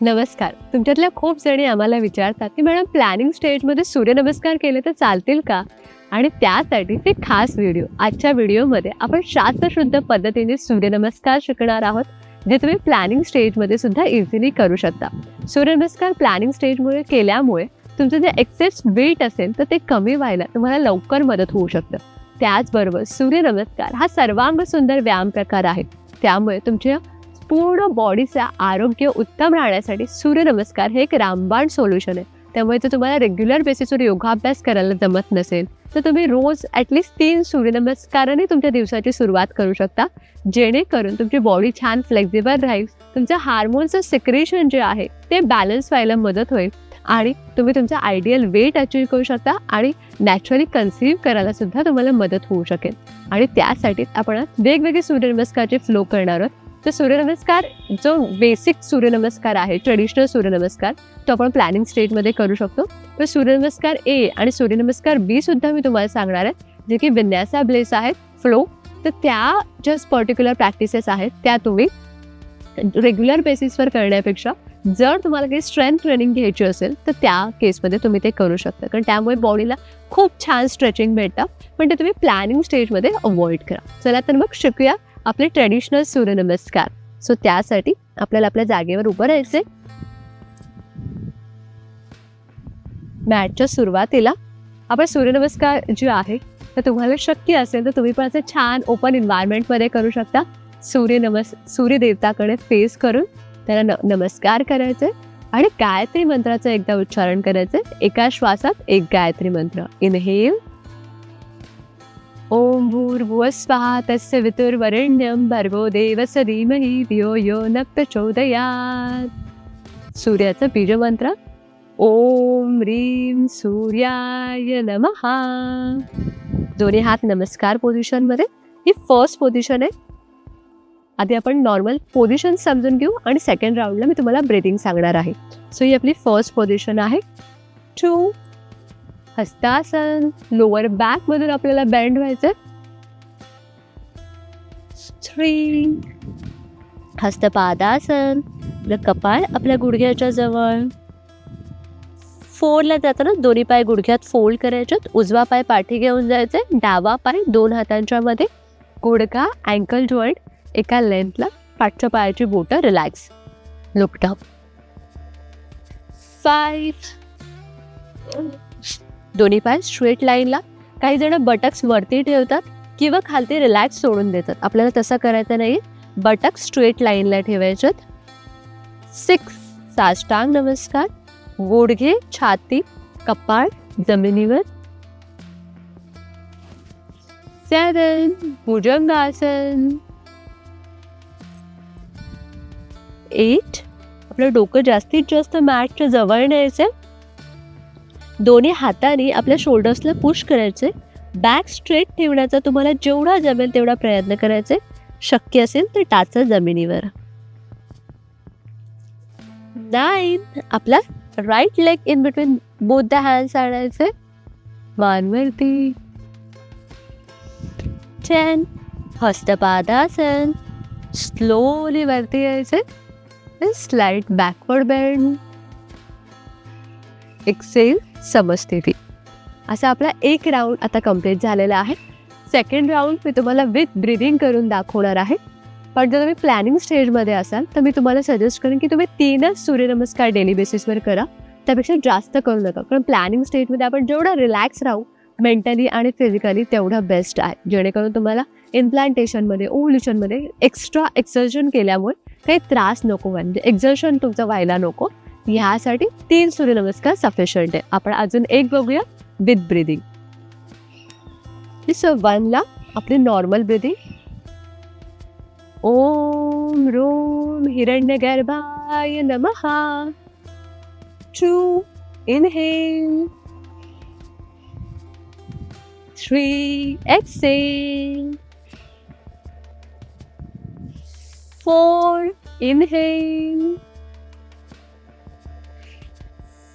नमस्कार. तुमच्यातल्या खूप जणी आम्हाला विचारतात की मॅडम प्लॅनिंग स्टेजमध्ये सूर्यनमस्कार केले तर चालतील का? आणि त्यासाठी ते खास व्हिडिओ आजच्या व्हिडिओमध्ये आपण शास्त्रशुद्ध पद्धतीने सूर्यनमस्कार शिकणार आहोत जे तुम्ही प्लॅनिंग स्टेजमध्ये सुद्धा इझिली करू शकता. सूर्यनमस्कार प्लॅनिंग स्टेजमुळे केल्यामुळे तुमचं जे एक्सेस वेट असेल तर ते कमी व्हायला तुम्हाला लवकर मदत होऊ शकतं. त्याचबरोबर सूर्यनमस्कार हा सर्वांग सुंदर व्यायाम प्रकार आहे. त्यामुळे तुमच्या पूर्ण बॉडीचं आरोग्य उत्तम राहण्यासाठी सूर्यनमस्कार हे एक रामबाण सोल्युशन आहे. त्यामुळे जर तुम्हाला रेग्युलर बेसिसवर योगाभ्यास करायला जमत नसेल तर तुम्ही रोज ॲटलिस्ट तीन सूर्यनमस्काराने तुमच्या दिवसाची सुरुवात करू शकता. जेणेकरून तुमची बॉडी छान फ्लेक्झिबल राहील तुमचं हार्मोनचं सिक्रेशन जे आहे ते बॅलन्स व्हायला मदत होईल आणि तुम्ही तुमचं आयडियल वेट अचीव करू शकता आणि नॅचरली कन्सिव्ह करायला सुद्धा तुम्हाला मदत होऊ शकेल. आणि त्यासाठी आपण वेगवेगळे सूर्यनमस्कारचे फ्लो करणार आहोत. तर सूर्यनमस्कार जो बेसिक सूर्यनमस्कार आहे ट्रेडिशनल सूर्यनमस्कार तो आपण प्लॅनिंग स्टेजमध्ये करू शकतो. तर सूर्यनमस्कार ए आणि सूर्यनमस्कार बी सुद्धा मी तुम्हाला सांगणार आहे जे की विन्यासा ब्लेस आहेत फ्लो तर त्या ज्या पर्टिक्युलर प्रॅक्टिसेस आहेत त्या तुम्ही रेग्युलर बेसिसवर करण्यापेक्षा जर तुम्हाला काही स्ट्रेंथ ट्रेनिंग घ्यायची असेल तर त्या केसमध्ये तुम्ही ते करू शकता. कारण त्यामुळे बॉडीला खूप छान स्ट्रेचिंग भेटतं. पण ते तुम्ही प्लॅनिंग स्टेजमध्ये अवॉइड करा. चला तर मग शिकूया आपले ट्रेडिशनल सूर्यनमस्कार. सो त्यासाठी आपल्याला आपल्या जागेवर उभं राहायचे मॅटच्या सुरुवातीला आपण सूर्यनमस्कार जे आहे तर तुम्हाला शक्य असेल तर तुम्ही पण असं छान ओपन इन्व्हायरमेंटमध्ये करू शकता. सूर्य नमस् सूर्यदेवताकडे फेस करून त्याला न नमस्कार करायचे आणि गायत्री मंत्राचं एकदा उच्चारण करायचं एका श्वासात एक गायत्री मंत्र. इनहेल ओम भूर्भुवस्वा तस्य वितुर्वरेण्यं भर्गो देवस्य धीमहि धियो यो न प्रचोदयात् सूर्याचं बीजमंत्र ओम ह्रीं सूर्याय नमः। दोन्ही हात नमस्कार पोझिशनमध्ये ही फर्स्ट पोझिशन आहे. आधी आपण नॉर्मल पोझिशन समजून घेऊ आणि सेकंड राऊंडला मी तुम्हाला ब्रेथिंग सांगणार आहे. सो ही आपली फर्स्ट पोझिशन आहे. टू हस्तासन लोअर बॅक मधून आपल्याला बँड व्हायचं थ्री हस्तपादासन. आपलं कपाळ आपल्या गुडघ्याच्या जवळ. फोरला जाताना दोन्ही पाय गुडघ्यात फोल्ड करायच्यात उजवा पाय पाठी घेऊन जायचे. डावा पाय दोन हातांच्या मध्ये. गुडघा अँकल जॉईंट एका लेंथला पाठच्या पायाची बोटं रिलॅक्स लुकड फाईव्ह दोन्ही पाय स्ट्रेट लाईनला काही जण बटक्स वरती ठेवतात किंवा खालती रिलॅक्स सोडून देतात. आपल्याला तसं करायचं नाही. बटक स्ट्रेट लाईनला ठेवायच्यात सिक्स साष्टांग नमस्कार. गुडघे छाती कपाळ जमिनीवर. सेवन भुजंगासन. एट आपलं डोकं जास्तीत जास्त मॅटच्या जवळ न्यायचं दोन्ही हाताने आपल्या शोल्डर्सला पुश करायचे. बॅक स्ट्रेट ठेवण्याचा तुम्हाला जेवढा जमेल तेवढा प्रयत्न करायचे. शक्य असेल तर टाचा जमिनीवर. नाईन आपला right leg in between both the hands आणायचे. मानवरती टेन हस्तपादासन. स्लोली वरती यायचे. स्लाइड बॅकवर्ड बेंड एक्सेल समजते ती. असा आपला एक राऊंड आता कंप्लीट झालेला आहे. सेकंड राऊंड मी तुम्हाला विथ ब्रिदिंग करून दाखवणार आहे. पण जर तुम्ही प्लॅनिंग स्टेजमध्ये असाल तर मी तुम्हाला सजेस्ट करेन की तुम्ही तीनच सूर्यनमस्कार डेली बेसिसवर करा. त्यापेक्षा जास्त करू नका. कारण प्लॅनिंग स्टेजमध्ये आपण जेवढं रिलॅक्स राहू मेंटली आणि फिजिकली तेवढं बेस्ट आहे. जेणेकरून तुम्हाला इम्प्लांटेशनमध्ये ओव्ह्युलेशनमध्ये एक्स्ट्रा एक्सर्जन केल्यामुळे काही त्रास नको. म्हणजे एक्झर्शन तुमचं व्हायला नको. ह्यासाठी तीन सूर्यनमस्कार सफिशियंट आहे. आपण अजून एक बघूया. विथ ब्रिदिंग सो वनला आपली नॉर्मल ब्रिदिंग ओम रोम हिरण्य गर्भाय नमः. Two inhale three exhale four inhale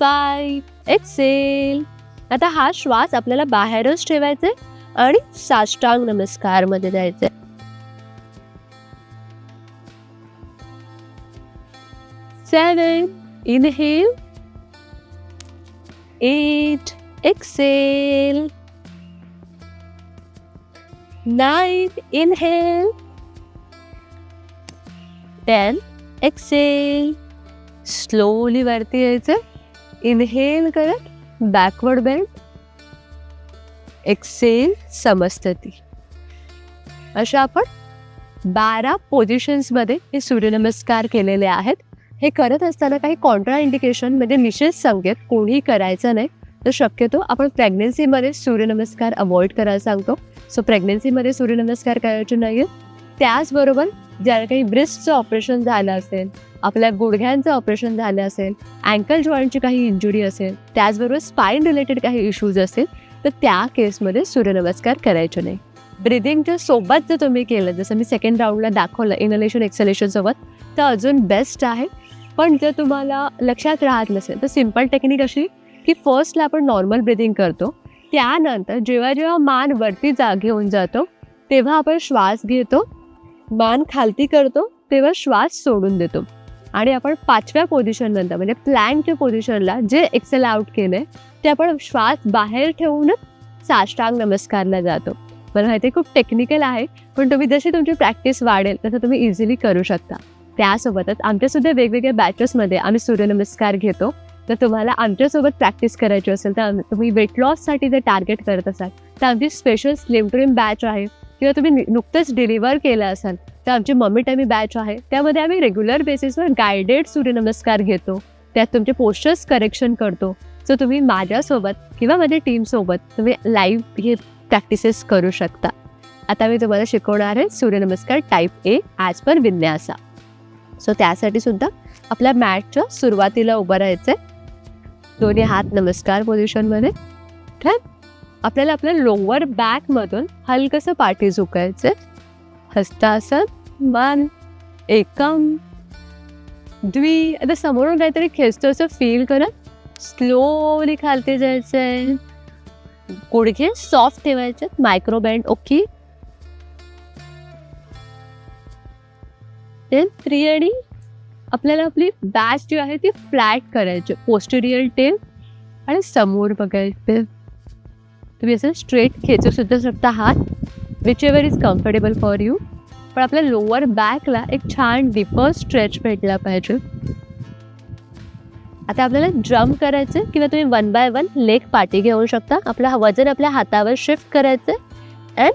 five exhale आता हा श्वास आपल्याला बाहेरच ठेवायचा आहे आणि साष्टांग नमस्कारमध्ये जायचंय seven inhale eight exhale nine inhale ten exhale slowly वरती यायचं इनहेल करत बॅकवर्ड बेंड एक्सेल समस्तती अशा आपण बारा पोझिशन्समध्ये हे सूर्यनमस्कार केलेले आहेत. हे करत असताना काही कॉन्ट्रा इंडिकेशन म्हणजे निषेध संकेत कोणीही करायचं नाही. तर शक्यतो आपण प्रेग्नेन्सीमध्ये सूर्यनमस्कार अवॉइड करायला सांगतो. सो प्रेग्नेन्सीमध्ये सूर्यनमस्कार करायचे नाही आहेत त्याचबरोबर ज्याला काही ब्रिस्टचं ऑपरेशन झालं असेल आपल्या गुडघ्यांचं ऑपरेशन झालं असेल अँकल जॉईंटची काही इंजुरी असेल त्याचबरोबर स्पाईन रिलेटेड काही इश्यूज असेल तर त्या केसमध्ये सूर्यनमस्कार करायचे नाही. ब्रिदिंगच्या सोबत जर तुम्ही केलं जसं मी सेकंड राऊंडला दाखवलं इनलेशन एक्सलेशनसोबत तर अजून बेस्ट आहे. पण जर तुम्हाला लक्षात राहत नसेल तर सिंपल टेक्निक अशी की फर्स्टला आपण नॉर्मल ब्रिदिंग करतो. त्यानंतर जेव्हा जेव्हा मान वरती जा घेऊन जातो तेव्हा आपण श्वास घेतो. मान खालती करतो तेव्हा श्वास सोडून देतो. आणि आपण पाचव्या पोझिशननंतर म्हणजे प्लँकच्या पोझिशनला जे एक्सेल आउट केलं आहे ते आपण श्वास बाहेर ठेवूनच साष्टांग नमस्कारला जातो. मला माहिती खूप टेक्निकल आहे पण तुम्ही जशी तुमची प्रॅक्टिस वाढेल तसं तुम्ही इझिली करू शकता. त्यासोबतच आमच्यासुद्धा वेगवेगळ्या बॅचेसमध्ये आम्ही सूर्यनमस्कार घेतो. तर तुम्हाला आमच्यासोबत प्रॅक्टिस करायची असेल तर तुम्ही वेट लॉससाठी जर टार्गेट करत असाल तर आमची स्पेशल स्लिम ट्रीम बॅच आहे. किंवा तुम्ही नुकतंच डिलिव्हर केलं असाल तर आमची मम्मी टायमी बॅच आहे. त्यामध्ये आम्ही रेग्युलर बेसिसवर गायडेड सूर्यनमस्कार घेतो. त्यात तुमचे पोस्चर्स करेक्शन करतो. सो तुम्ही माझ्यासोबत किंवा माझ्या टीमसोबत तुम्ही लाईव्ह हे प्रॅक्टिसेस करू शकता. आता मी तुम्हाला शिकवणार आहे Suryanamaskar type A as per vinyasa. So त्यासाठी सुद्धा आपल्या मॅटच्या सुरुवातीला उभं राहायचं आहे दोन्ही हात नमस्कार पोझिशनमध्ये ठीक आपल्याला आपल्या लोअर बॅकमधून हलकंसं पाठी झुकायचं हस्तासन मान एकम द्वी आता समोरून काहीतरी खेचतो असं फील करत स्लोली खालती जायचं आहे गुडघे सॉफ्ट ठेवायचे मायक्रोबँड ओके देन थ्री आणि आपल्याला आपली बॅच जी आहे ती फ्लॅट करायची पोस्टेरियल टेल आणि समोर बघायचे. तुम्ही असं स्ट्रेट खेचू सुद्धा शकता हात whichever is comfortable for you पण आपल्या लोअर बॅकला एक छान डिपर स्ट्रेच भेटला पाहिजे. आता आपल्याला जम्प करायचं किंवा तुम्ही वन बाय वन लेग पाठी घेऊ शकता. आपलं वजन आपल्या हातावर शिफ्ट करायचं अँड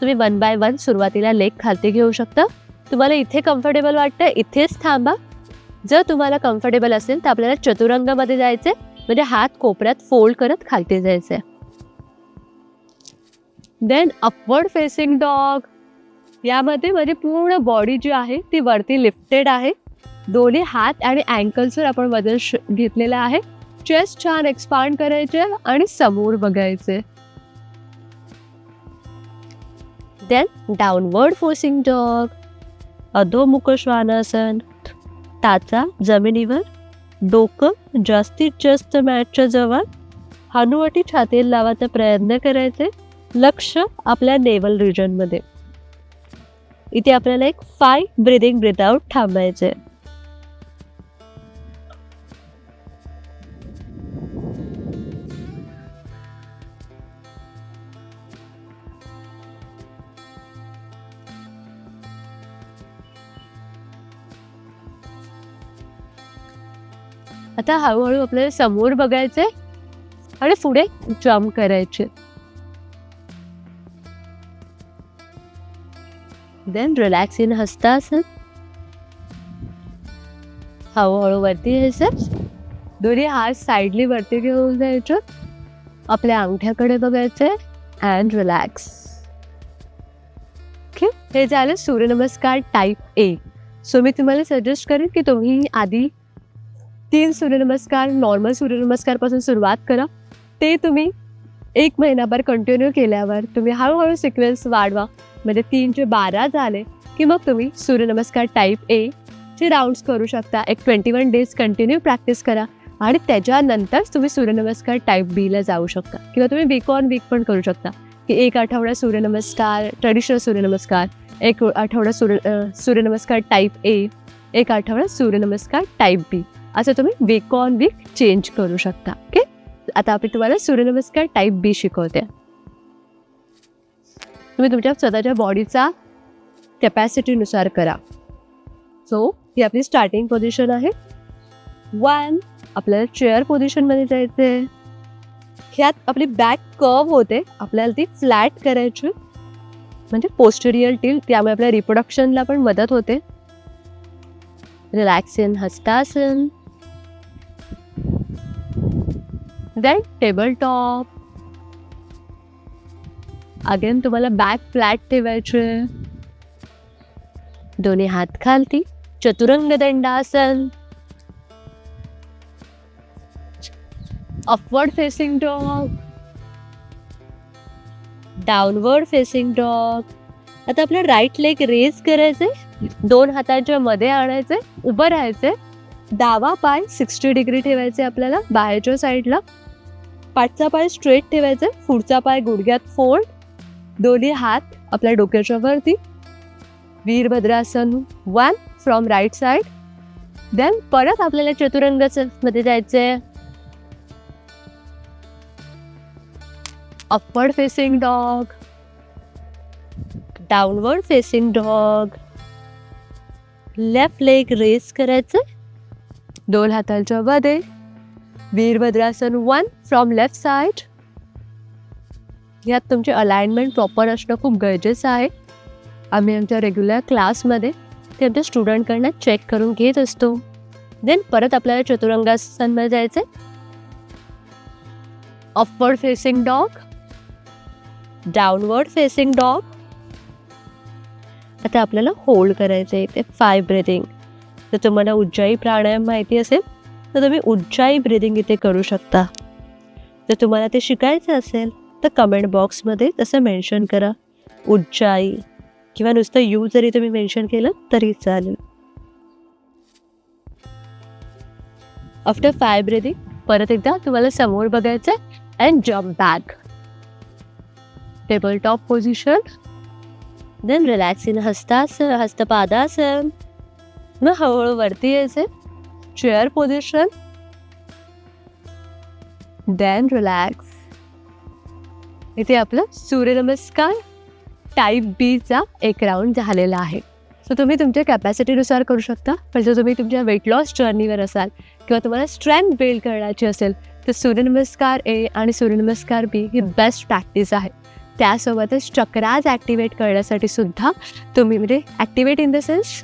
तुम्ही वन बाय वन सुरुवातीला लेग खालती घेऊ शकता. तुम्हाला इथे कम्फर्टेबल वाटतं इथेच थांबा. जर तुम्हाला कम्फर्टेबल असेल तर आपल्याला चतुरंगामध्ये जायचं म्हणजे हात कोपऱ्यात फोल्ड करत खालती जायचं आहे देन अपवर्ड फेसिंग डॉग यामध्ये माझी पूर्ण बॉडी जी आहे ती वरती लिफ्टेड आहे. दोन्ही हात आणि अँकल्सवर आपण बदल घेतलेला आहे. चेस्ट छान एक्सपांड करायचे आणि समोर बघायचे. देन डाऊनवर्ड फोसिंग डॉग अधोमुख श्वानासन टाचा जमिनीवर डोकं जास्तीत जास्त मॅटच्या जवळ. हनुवटी छातीला लावायचा प्रयत्न करायचे. लक्ष आपल्या नेवल रिजनमध्ये इथे आपल्याला एक फाय ब्रिदिंग ब्रिथ आउट थांबायचे आता हळूहळू आपल्याला समोर बघायचे आणि पुढे जम्प करायचे देन रिलॅक्स इन हस्तासन हळूहळू वरती यायचं दोन्ही हात साईडली वरती घेऊन जायचं. आपल्या अंगठ्याकडे बघायचे अँड रिलॅक्स ओके हे झालं सूर्यनमस्कार टाईप ए सो मी तुम्हाला सजेस्ट करेन की तुम्ही आधी तीन सूर्यनमस्कार नॉर्मल सूर्यनमस्कारपासून सुरुवात करा. ते तुम्ही एक महिनाभर कंटिन्यू केल्यावर तुम्ही हळूहळू सिक्वेन्स वाढवा. म्हणजे तीनचे बारा झाले की मग तुम्ही सूर्यनमस्कार टाईप ए चे राऊंड्स करू शकता. एक twenty one days continue practice करा आणि त्याच्यानंतर तुम्ही सूर्यनमस्कार टाईप बीला जाऊ शकता. किंवा तुम्ही वीक ऑन वीक पण करू शकता. की एक आठवडा सूर्यनमस्कार ट्रेडिशनल सूर्यनमस्कार एक आठवडा सूर्य सूर्यनमस्कार टाईप ए एक आठवडा सूर्यनमस्कार टाईप बी असं तुम्ही वीक ऑन वीक चेंज करू शकता. ओके आता आपण तुम्हाला सूर्यनमस्कार टाईप बी शिकवते. तुम्ही तुमच्या स्वतःच्या बॉडीचा कॅपॅसिटीनुसार करा. सो ही आपली स्टार्टिंग पोझिशन आहे. वन आपल्याला चेअर पोझिशनमध्ये जायचं आहे ह्यात आपली बॅक कर्व होते. आपल्याला ती फ्लॅट करायची. म्हणजे पोस्टेरियल टील त्यामुळे आपल्या रिप्रोडक्शनला पण मदत होते. रिलॅक्सन Hastasana then table top again तुम्हाला बॅक फ्लॅट ठेवायचे. दोन्ही हात खालती. Chaturanga Dandasana upward facing dog downward facing dog आता आपलं राईट लेग रेज करायचे. दोन हातांच्या मध्ये आणायचे. उभं राहायचे. डावा पाय सिक्स्टी डिग्री ठेवायचे आपल्याला. बाहेरच्या साईडला पाठचा पाय स्ट्रेट ठेवायचा पुढचा पाय गुडघ्यात फोल्ड दोन्ही हात आपल्या डोक्याच्या वरती. Virabhadrasana one from right side then परत आपल्याला चतुरंगमध्ये जायचंय. Upward facing dog downward facing dog left leg raise करायचं. दोन हातांच्या मध्ये. Virabhadrasana one from left side यात तुमचे अलाइनमेंट प्रॉपर असणं खूप गरजेचं आहे. आम्ही आमच्या रेग्युलर क्लासमध्ये ते आमच्या स्टुडंटकडनं चेक करून घेत असतो. देन परत आपल्याला चतुरंगासनमध्ये जायचं upward facing dog downward facing dog आता आपल्याला होल्ड करायचं आहे ते फाय ब्रिदिंग तर तुम्हाला उज्जाई प्राणायाम माहिती असेल. तर तुम्ही उच्चाई ब्रिदिंग इथे करू शकता. जर तुम्हाला ते शिकायचं असेल तर कमेंट बॉक्समध्ये तसं मेन्शन करा. उच्चाई किंवा नुसतं यू जरी तुम्ही मेन्शन केलं तरी चालेल. आफ्टर फाय ब्रिदिंग परत एकदा तुम्हाला समोर बघायचं आहे and jump back table top position then relax in Hastasana Hastapadasana. मग हळूहळू वरती यायचं चेअर पोझिशन देन रिलॅक्स इथे आपलं सूर्यनमस्कार टाईप बीचा एक राऊंड झालेला आहे. सो तुम्ही तुमच्या कॅपॅसिटीनुसार करू शकता. पण जर तुम्ही तुमच्या वेट लॉस जर्नीवर असाल किंवा तुम्हाला स्ट्रेंथ बिल्ड करण्याची असेल तर सूर्यनमस्कार ए आणि सूर्यनमस्कार बी ही बेस्ट प्रॅक्टिस आहे. त्यासोबतच चक्राज ॲक्टिवेट करण्यासाठी सुद्धा तुम्ही म्हणजे ॲक्टिवेट इन द सेन्स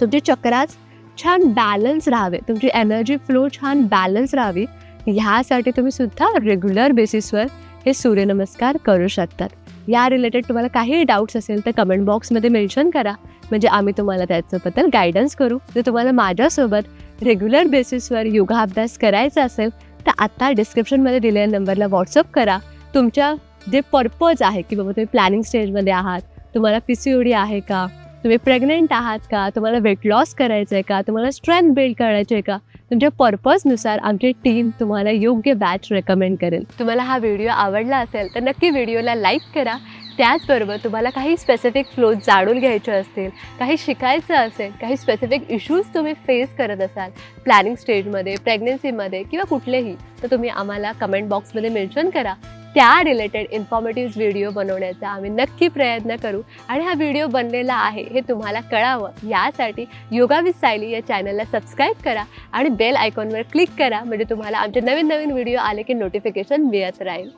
तुमचे चक्राज छान बॅलन्स राहावे. तुमची एनर्जी फ्लो छान बॅलन्स राहावी. ह्यासाठी तुम्ही सुद्धा रेग्युलर बेसिसवर हे सूर्यनमस्कार करू शकतात. या रिलेटेड तुम्हाला काही डाऊट्स असेल तर कमेंट बॉक्समध्ये मेन्शन करा. म्हणजे आम्ही तुम्हाला त्याच्याबद्दल गायडन्स करू. जर तुम्हाला माझ्यासोबत रेग्युलर बेसिसवर योगा अभ्यास करायचा असेल तर आत्ता डिस्क्रिप्शनमध्ये दिलेल्या नंबरला व्हॉट्सअप करा. तुमच्या जे पर्पज आहे की बाबा तुम्ही प्लॅनिंग स्टेजमध्ये आहात तुम्हाला पी सी ओ डी आहे का? तुम्ही प्रेग्नेंट आहात का? तुम्हाला वेट लॉस करायचं आहे का? तुम्हाला स्ट्रेंथ बिल्ड करायची आहे का? तुमच्या पर्पजनुसार आमची टीम तुम्हाला योग्य बॅच रेकमेंड करेल. तुम्हाला हा व्हिडिओ आवडला असेल तर नक्की व्हिडिओला लाईक करा. त्याचबरोबर तुम्हाला काही स्पेसिफिक फ्लोज जाणून घ्यायचे असतील काही शिकायचं असेल काही स्पेसिफिक इश्यूज तुम्ही फेस करत असाल प्लॅनिंग स्टेजमध्ये प्रेग्नन्सीमध्ये किंवा कुठलेही तर तुम्ही आम्हाला कमेंट बॉक्समध्ये मेन्शन करा. त्या रिलेटेड इन्फॉर्मेटिव्ह व्हिडिओ बनवण्याचा आम्ही नक्की प्रयत्न करू. आणि हा व्हिडिओ बनलेला आहे हे तुम्हाला कळावं. यासाठी योगा विथ सायली या चॅनलला सबस्क्राईब करा आणि बेल आयकॉनवर क्लिक करा. म्हणजे तुम्हाला आमचे नवीन नवीन व्हिडिओ आले की नोटिफिकेशन मिळत राहील.